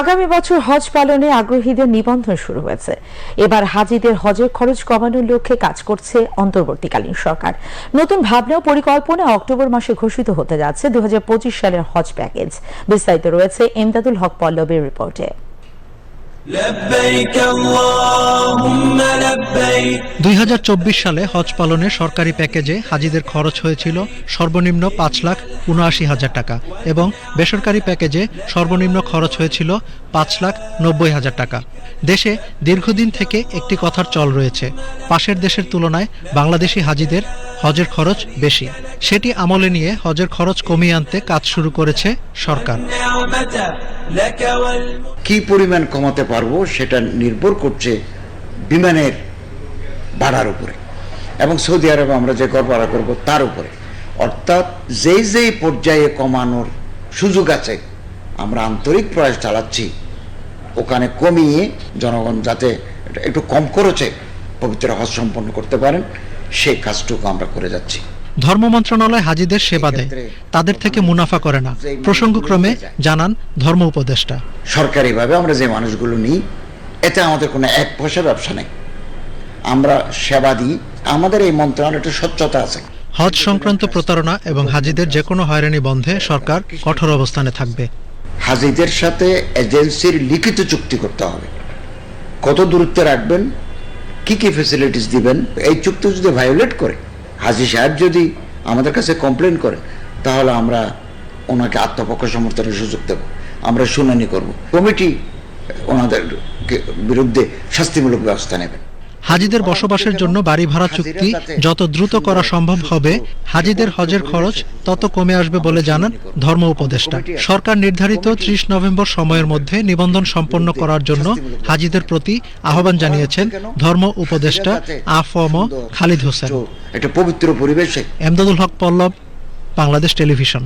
আগামী বছর হজ পালনে আগ্রহীদের নিবন্ধন শুরু হয়েছে। এবার হাজিদের হজের খরচ কমানোর লক্ষ্যে কাজ করছে অন্তর্বর্তীকালীন সরকার। নতুন ভাবনা ও পরিকল্পনা অক্টোবর মাসে ঘোষিত হতে যাচ্ছে দু হাজার পঁচিশ সালের হজ প্যাকেজ। বিস্তারিত রয়েছে এমদাদুল হক পল্লবের রিপোর্টে। দুই হাজার চব্বিশ সালে হজ পালনে সরকারি প্যাকেজে হাজিদের খরচ হয়েছিল সর্বনিম্ন পাঁচ লাখ উনআশি হাজার টাকা এবং বেসরকারি প্যাকেজে সর্বনিম্ন খরচ হয়েছিল পাঁচ লাখ নব্বই হাজার টাকা। দেশে দীর্ঘদিন থেকে একটি কথার চল রয়েছে। পাশের দেশের তুলনায় বাংলাদেশি হাজিদের হজের খরচ বেশি। সেটি আমলে নিয়ে হজের খরচ কমিয়ে আনতে কাজ শুরু করেছে সরকার। কি পরিমাণ কমাতে পারব সেটা নির্ভর করছে বিমানের ভাড়ার উপরে। এবং সৌদি আরবে আমরা যে কর ভাড়া করব তার উপরে। অর্থাৎ যেই যেই পর্যায়ে কমানোর সুযোগ আছে, আমরা আন্তরিক প্রয়াস চালাচ্ছি, ওখানে কমিয়ে জনগণ যাতে একটু কম খরচে পবিত্র হজ সম্পন্ন করতে পারেন, সেই কাজটুকু আমরা করে যাচ্ছি। ধর্ম মন্ত্রণালয় হাজিদের সেবা দেয়। তাদের থেকে মুনাফা করে না। প্রসঙ্গক্রমে জানান ধর্ম উপদেষ্টা। সরকারিভাবে আমরা যে মানুষগুলো নিই এতে আমাদের কোনো এক পয়সা ব্যবসা নেই। আমরা সেবা দিই। আমাদের এই মন্ত্রণালয়টা স্বচ্ছতা আছে। হজ সংক্রান্ত প্রতারণা এবং হাজিদের যে কোনো হয়রানি বন্ধে সরকার কঠোর অবস্থানে থাকবে। হাজিদের সাথে এজেন্সির লিখিত চুক্তি করতে হবে। কত দূরত্বে রাখবেন? কি কি ফেসিলিটিস দিবেন? এই চুক্তি যদি ভায়োলেট করে হাজি সাহেব যদি আমাদের কাছে কমপ্লেন করে, তাহলে আমরা ওনাকে আত্মপক্ষ সমর্থনের সুযোগ দেব। আমরা শুনানি করব। কমিটি ওনাদের বিরুদ্ধে শাস্তিমূলক ব্যবস্থা নেবে হাজিদের বসবাসের জন্য বাড়ি ভাড়া চুক্তি যত দ্রুত করা সম্ভব হবে হাজিদের হজের খরচ তত কমে আসবে বলে জানান ধর্ম উপদেষ্টা। সরকার নির্ধারিত ত্রিশ নভেম্বর সময়ের মধ্যে নিবন্ধন সম্পন্ন করার জন্য হাজিদের প্রতি আহ্বান জানিয়েছেন ধর্ম উপদেষ্টা আফম খালিদ হোসেন। একটা পবিত্র পরিবেশে এমদাদুল হক পল্লব বাংলাদেশ টেলিভিশন।